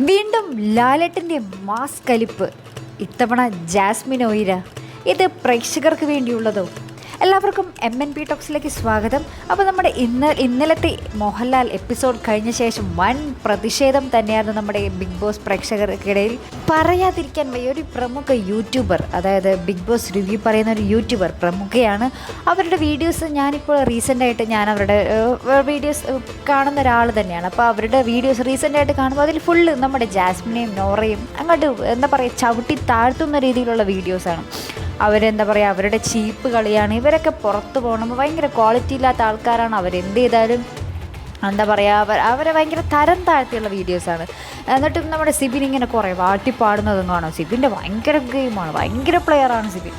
വീണ്ടും ലാലട്ടിന്റെ മാസ് കലിപ്പ്. ഇത്തവണ ജാസ്മിൻ ഒയിര. ഇത് പ്രേക്ഷകർക്ക് വേണ്ടിയുള്ളതോ? എല്ലാവർക്കും എം എൻ പി ടോക്സിലേക്ക് സ്വാഗതം. അപ്പോൾ നമ്മുടെ ഇന്ന് ഇന്നലത്തെ മോഹൻലാൽ എപ്പിസോഡ് കഴിഞ്ഞ ശേഷം വൻ പ്രതിഷേധം തന്നെയായിരുന്നു നമ്മുടെ ബിഗ് ബോസ് പ്രേക്ഷകർക്കിടയിൽ. പറയാതിരിക്കാൻ വയ്യ ഒരു പ്രമുഖ യൂട്യൂബർ അതായത് ബിഗ് ബോസ് റിവ്യൂ പറയുന്ന ഒരു യൂട്യൂബർ പ്രമുഖയാണ്. അവരുടെ വീഡിയോസ് ഞാനിപ്പോൾ റീസെന്റായിട്ട് ഞാൻ അവരുടെ വീഡിയോസ് കാണുന്ന ഒരാൾ തന്നെയാണ്. അപ്പോൾ അവരുടെ വീഡിയോസ് റീസെന്റായിട്ട് കാണുമ്പോൾ അതിൽ ഫുള്ള് നമ്മുടെ ജാസ്മിനെയും നോറയും അങ്ങോട്ട് എന്താ പറയുക ചവിട്ടി താഴ്ത്തുന്ന രീതിയിലുള്ള വീഡിയോസാണ് അവരെന്താ പറയുക അവരുടെ ചീപ്പ് കളിയാണ്. ഇവരൊക്കെ പുറത്ത് പോകണം ഭയങ്കര ക്വാളിറ്റി ഇല്ലാത്ത ആൾക്കാരാണ് അവരെന്ത് ചെയ്താലും എന്താ പറയുക അവർ അവരെ ഭയങ്കര തരം താഴ്ത്തിയുള്ള വീഡിയോസാണ് എന്നിട്ട് നമ്മുടെ സിബിൻ ഇങ്ങനെ കുറേ വാട്ടി പാടുന്നതും കാണാം. സിബിന്റെ ഭയങ്കര ഗെയിമാണ് ഭയങ്കര പ്ലെയറാണ് സിബിൻ.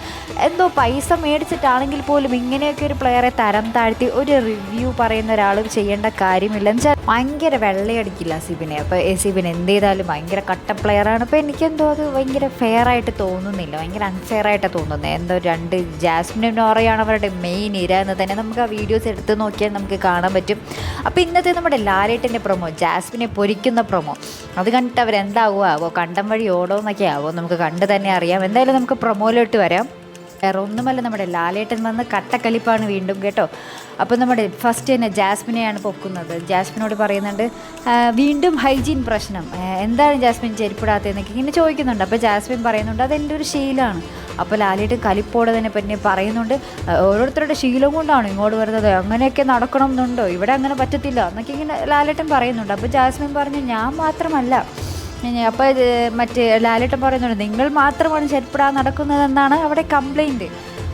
എന്തോ പൈസ മേടിച്ചിട്ടാണെങ്കിൽ പോലും ഇങ്ങനെയൊക്കെ ഒരു പ്ലെയറെ തരം താഴ്ത്തി ഒരു റിവ്യൂ പറയുന്ന ഒരാൾ ചെയ്യേണ്ട കാര്യമില്ല. എന്ന് വെച്ചാൽ ഭയങ്കര വെള്ളയടിക്കില്ല സിബിനെ. അപ്പോൾ സിബിൻ എന്ത് ചെയ്താലും ഭയങ്കര കട്ട പ്ലെയറാണ് അപ്പോൾ എനിക്കെന്തോ അത് ഭയങ്കര ഫെയർ ആയിട്ട് തോന്നുന്നില്ല. ഭയങ്കര അൺഫെയർ ആയിട്ട് തോന്നുന്നത് എന്തോ രണ്ട് ജാസ്മിനും നോറയാണ് അവരുടെ മെയിൻ ഇര എന്ന് തന്നെ നമുക്ക് ആ വീഡിയോസ് എടുത്ത് നോക്കിയാൽ നമുക്ക് കാണാൻ പറ്റും. അപ്പോൾ ഇന്നത്തെ നമ്മുടെ ലാലേട്ടന്റെ പ്രൊമോ ജാസ്മിനെ പൊരിക്കുന്ന പ്രൊമോ അത് കണ്ടിട്ട് അവരെന്താകുമോ ആവോ കണ്ടം വഴി ഓടോ എന്നൊക്കെ ആവോ നമുക്ക് കണ്ട് തന്നെ അറിയാം. എന്തായാലും നമുക്ക് പ്രൊമോയിലോട്ട് വരാം. വേറെ ഒന്നുമല്ല നമ്മുടെ ലാലേട്ടൻ വന്ന് കട്ടക്കലിപ്പാണ് വീണ്ടും കേട്ടോ. അപ്പോൾ നമ്മുടെ ഫസ്റ്റ് തന്നെ ജാസ്മിനെയാണ് പൊക്കുന്നത്. ജാസ്മിനോട് പറയുന്നുണ്ട് വീണ്ടും ഹൈജീൻ പ്രശ്നം. എന്താണ് ജാസ്മിൻ ചെരുപ്പിടാത്തതെന്നൊക്കെ ഇങ്ങനെ ചോദിക്കുന്നുണ്ട്. അപ്പോൾ ജാസ്മിൻ പറയുന്നുണ്ട് അതെന്റെ ഒരു ശീലമാണ്. അപ്പോൾ ലാലേട്ടൻ കലിപ്പോടെ തന്നെ പിന്നെ പറയുന്നുണ്ട് "ആ, ഓരോരുത്തരുടെ ശീലം കൊണ്ടാണ് ഇങ്ങോട്ട് വരുന്നത്? അങ്ങനെയൊക്കെ നടക്കണം എന്നുണ്ടോ? ഇവിടെ അങ്ങനെ പറ്റത്തില്ല. എന്നൊക്കെ ഇങ്ങനെ ലാലേട്ടൻ പറയുന്നുണ്ട്. അപ്പോൾ ജാസ്മിൻ പറഞ്ഞു ഞാൻ മാത്രമല്ല. അപ്പോൾ മറ്റേ ലാലേട്ടൻ പറയുന്നുണ്ട് നിങ്ങൾ മാത്രമാണ് ചെരുപ്പിടാൻ നടക്കുന്നതെന്നാണ് അവിടെ കംപ്ലൈന്റ്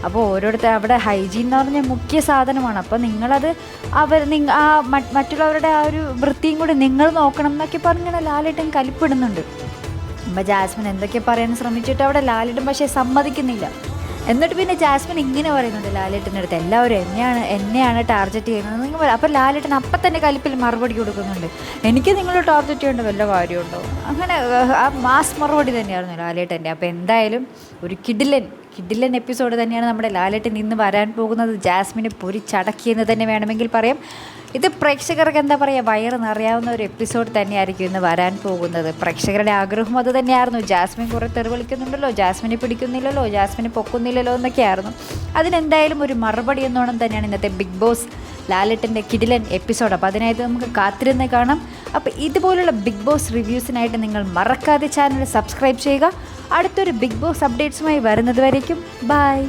അപ്പോൾ ഓരോരുത്തർ അവിടെ ഹൈജീൻ എന്ന് പറഞ്ഞ മുഖ്യ സാധനമാണ്. അപ്പോൾ നിങ്ങളത് അവർ നിങ്ങ ആ മറ്റുള്ളവരുടെ ആ ഒരു വൃത്തിയും കൂടി നിങ്ങൾ നോക്കണം എന്നൊക്കെ പറഞ്ഞാൽ ലാലേട്ടൻ കലിപ്പിടുന്നുണ്ട്. അപ്പോൾ ജാസ്മിൻ എന്തൊക്കെ പറയാൻ ശ്രമിച്ചിട്ട് അവിടെ ലാലേട്ടൻ പക്ഷേ സമ്മതിക്കുന്നില്ല. എന്നിട്ട് പിന്നെ ജാസ്മിൻ ഇങ്ങനെ പറയുന്നുണ്ട് ലാലേട്ടന്റെ അടുത്ത് എല്ലാവരും എന്നെയാണ് എന്നെയാണ് ടാർഗറ്റ് ചെയ്യുന്നത്. നിങ്ങൾ അപ്പോൾ ലാലേട്ടൻ അപ്പം തന്നെ കലിപ്പിൽ മറുപടി കൊടുക്കുന്നുണ്ട്. എനിക്ക് നിങ്ങൾ ടാർഗറ്റ് ചെയ്യേണ്ട വല്ല കാര്യമുണ്ടോ? അങ്ങനെ ആ മാസ് മറുപടി തന്നെയായിരുന്നു ലാലേട്ടന്റെ. അപ്പോൾ എന്തായാലും ഒരു കിഡിലൻ കിഡിലൻ എപ്പിസോഡ് തന്നെയാണ് നമ്മുടെ ലാലേട്ടൻ ഇന്ന് വരാൻ പോകുന്നത്. ജാസ്മിനെ പൊരിച്ചടക്കിയെന്ന് തന്നെ വേണമെങ്കിൽ പറയാം. ഇത് പ്രേക്ഷകർക്ക് എന്താ പറയുക വയറ് നിറയാവുന്ന ഒരു എപ്പിസോഡ് തന്നെയായിരിക്കും ഇന്ന് വരാൻ പോകുന്നത്. പ്രേക്ഷകരുടെ ആഗ്രഹം അത് തന്നെയായിരുന്നു. ജാസ്മിൻ കുറേ തെറി വിളിക്കുന്നുണ്ടല്ലോ ജാസ്മിനെ പിടിക്കുന്നില്ലല്ലോ ജാസ്മിനെ പൊക്കുന്നില്ലല്ലോ എന്നൊക്കെയായിരുന്നു. അതിനെന്തായാലും ഒരു മറുപടി എന്നോണം തന്നെയാണ് ഇന്നത്തെ ബിഗ് ബോസ് ലാലറ്റിന്റെ കിഡിലൻ എപ്പിസോഡ്. അപ്പോൾ അതിനായിട്ട് നമുക്ക് കാത്തിരുന്ന് കാണാം. അപ്പോൾ ഇതുപോലുള്ള ബിഗ് ബോസ് റിവ്യൂസിനായിട്ട് നിങ്ങൾ മറക്കാതെ ചാനൽ സബ്സ്ക്രൈബ് ചെയ്യുക. അടുത്തൊരു ബിഗ് ബോസ് അപ്ഡേറ്റ്സുമായി വരുന്നത് വരയ്ക്കും ബൈ.